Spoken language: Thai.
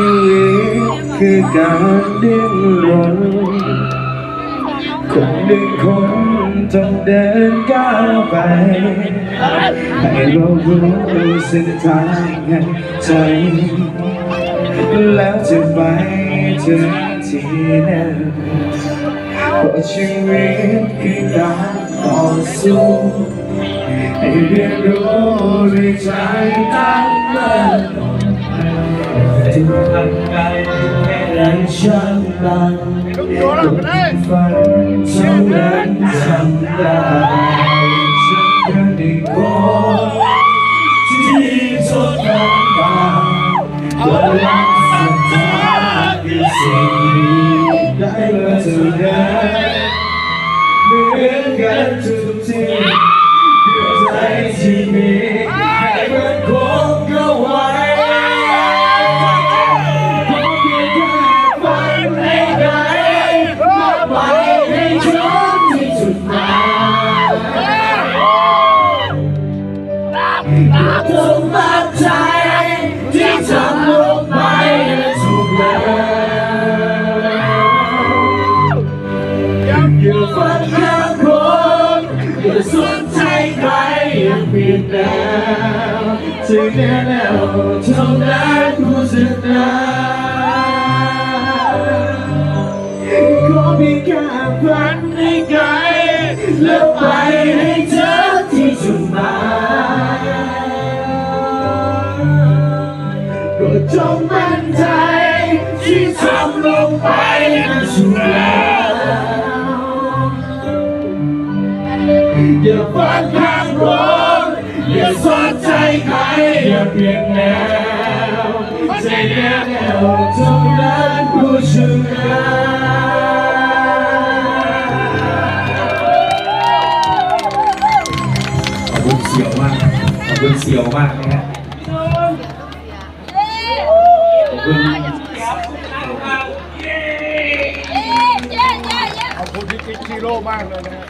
ีวิตคือการดิ้นรนคนหนึ่งคนต้องเดินก้าวไป ให้เรารู้เส้นทางแห่งใจ แล้วจะไปถึงที่นั่นเพราะชีวิตคือการต่อสู้ให้เรียนรู้ด้วยใจตั้งมั่น ลังฝันเท่านั้นทำได้ฉันยังได้ขอดที่ทดลองตามก็รักศรัทธาคือสิ่งนี้ได้มาเท่านั้นเหมือนกันทุกที จงมั่นใจที่ทำลงไปถูกแล้วอย่าฟังคำคนอย่าสนใจใครอย่าเปลี่ยนแนวถึงแน่แนวเท่านั้นผู้ชนะขอเพีแค่ฝันให้ไกลแล้วไป จงมั่นใจที่ทำลงไปนั้นถูกแล้วอย่าฟังข้างร้อนอย่าสนใจใครอย่าเปลี่ยนแนวใจแน่แนวเท่านั้นผู้ชนะขอบคุณเสี่ยวมากขอบคุณเสี่ยวมากนะฮะขอบคุณ ขอบคุณพี่กิ๊กฮีโลมากเลยนะฮะ